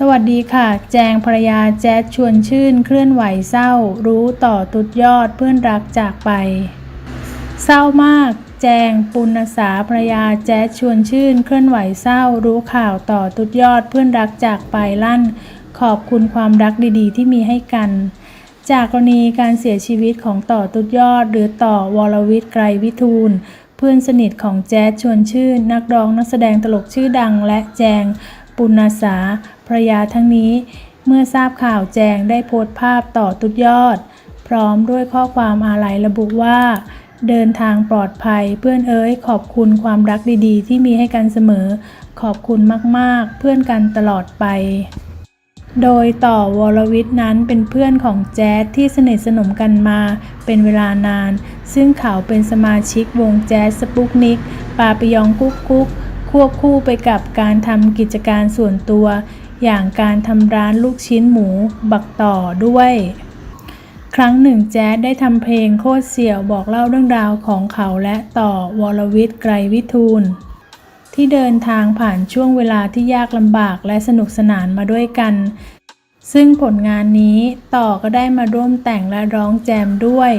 สวัสดีค่ะ แจงภรยาแจ๊ดชวนชื่น เคลื่อนไหวเศร้า รู้ต่อตุดยอดเพื่อนรักจากไป เศร้ามาก แจงปุณสาภรรยาแจ๊ดชวนชื่น เคลื่อนไหวเศร้า รู้ข่าวต่อตุดยอดเพื่อนรักจากไปลั่น ขอบคุณความรักดีๆ ที่มีให้กัน จากกรณีการเสียชีวิตของต่อตุดยอด หรือต่อวรวิทย์ไกรวิทูลเพื่อนสนิทของแจ๊ดชวนชื่น นักร้องนักแสดงตลกชื่อดังและแจง ปุณสาภรยาทั้งนี้ เมื่อทราบข่าวแจงได้โพสต์ภาพต่อตุดยอด พร้อมด้วยข้อความอาลัยระบุว่า เดินทางปลอดภัยเพื่อนเอ๋ยขอบคุณความรักดีๆ ที่มีให้กันเสมอ ขอบคุณมากๆ เพื่อนกันตลอดไปโดยต่อวรวิทย์นั้นเป็นเพื่อนของแจ๊ดที่สนิทสนมกันมาเป็นเวลานาน ซึ่งเขาเป็นสมาชิกวงแจ๊สสปุกนิก ปาปยองกุ๊กกุ๊ก วบคู่ไปกับการทำกิจการส่วนตัว อย่างการทำร้านลูกชิ้นหมูบักต่อด้วย ครั้งหนึ่งแจ๊ดได้ทำเพลงโคตรเสี่ยวบอกเล่าเรื่องราวของเขาและต่อวรวิทย์ไกรวิทูลที่เดินทางผ่านช่วงเวลาที่ยากลำบากและสนุกสนานมาด้วยกัน ซึ่งผลงานนี้ต่อก็ได้มาร่วมแต่งและร้องแจมด้วย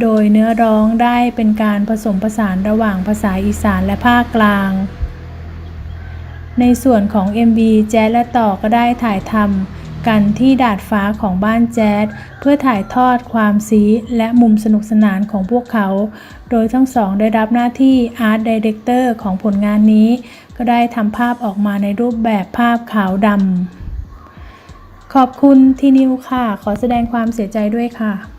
โดยเนื้อร้องได้เป็นการผสมผสานระหว่างภาษาอีสานและภาคกลาง ในส่วนของ MV แจ๊ดและต่อก็ได้ถ่ายทำกันที่ดาดฟ้าของบ้านแจ๊ดเพื่อถ่ายทอดความซีและมุมสนุกสนานของพวกเขา โดยทั้งสองได้รับหน้าที่อาร์ตดีเรคเตอร์ของผลงานนี้ ก็ได้ทำภาพออกมาในรูปแบบภาพขาวดำขอบคุณที่นิวค่ะ ขอแสดงความเสียใจด้วยค่ะ